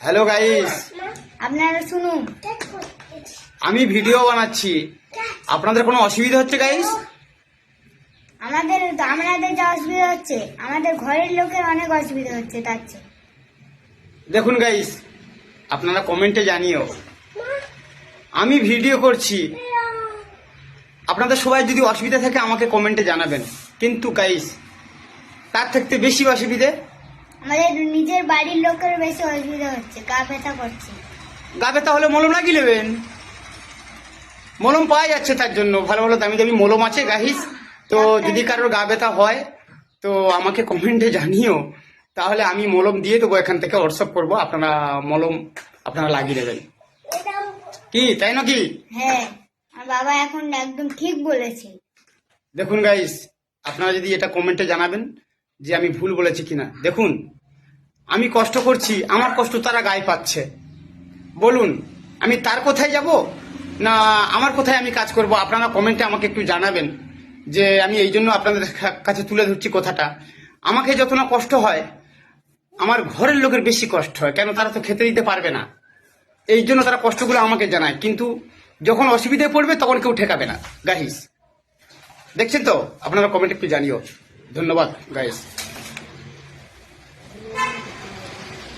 Hello guys আপনারা শুনুন। আমি ভিডিও বানাচ্ছি। আপনাদের কোনো অসুবিধা হচ্ছে গাইস আমাদের আমাদের যা অসুবিধা হচ্ছে আমাদের ঘরের লোকের অনেক অসুবিধা হচ্ছে তার চেয়ে। দেখুন গাইস আপনারা কমেন্টে জানিও। আমি ভিডিও করছি। আপনাদের সবাই যদি অসুবিধা থাকে আমাকে কমেন্টে জানাবেন। কিন্তু গাইস তার থাকতে বেশি অসুবিধে আমাদের নিজের বাড়ির লোকের বেশি অসুবিধা হচ্ছে গা ব্যথা করছে। গাবে তাহলে মলম লাগিয়ে নেবেন? মলম পাওয়া যাচ্ছে তার জন্য ভালো ভালো দামি দামি মলম আছে গাইস তো যদি কারোর গা ব্যথা হয় তো আমাকে কমেন্টে জানিও। তাহলে আমি মলম দিয়ে দেবো এখান থেকে হোয়াটসঅ্যাপ করব আপনারা মলম আপনারা লাগিয়ে নেবেন। কি তাই নাকি? হ্যাঁ বাবা এখন একদম ঠিক বলেছে। দেখুন গাইস আপনারা যদি এটা কমেন্টে জানাবেন যে আমি ভুল বলেছি কিনা। দেখুন, আমি কষ্ট করছি, আমার কষ্ট তারা গায়ে পাচ্ছে। বলুন, আমি তার কোথায় যাব? না, আমার কোথায় আমি কাজ করব? আপনারা কমেন্টে আমাকে একটু জানাবেন যে আমি এই জন্য আপনাদের কাছে তুলে ধরছি কথাটা। আমাকে যত না কষ্ট হয়, আমার ঘরের লোকের বেশি কষ্ট হয়। কেন? তারা তো খেতে দিতে পারবে না। এই জন্য তারা কষ্টগুলো আমাকে জানায়। কিন্তু যখন অসুবিধায় পড়বে, তখন কেউ ঠেকাবে না। গাইস দেখছেন তো? আপনারা কমেন্ট একটু জানিও। ধন্যবাদ গাইস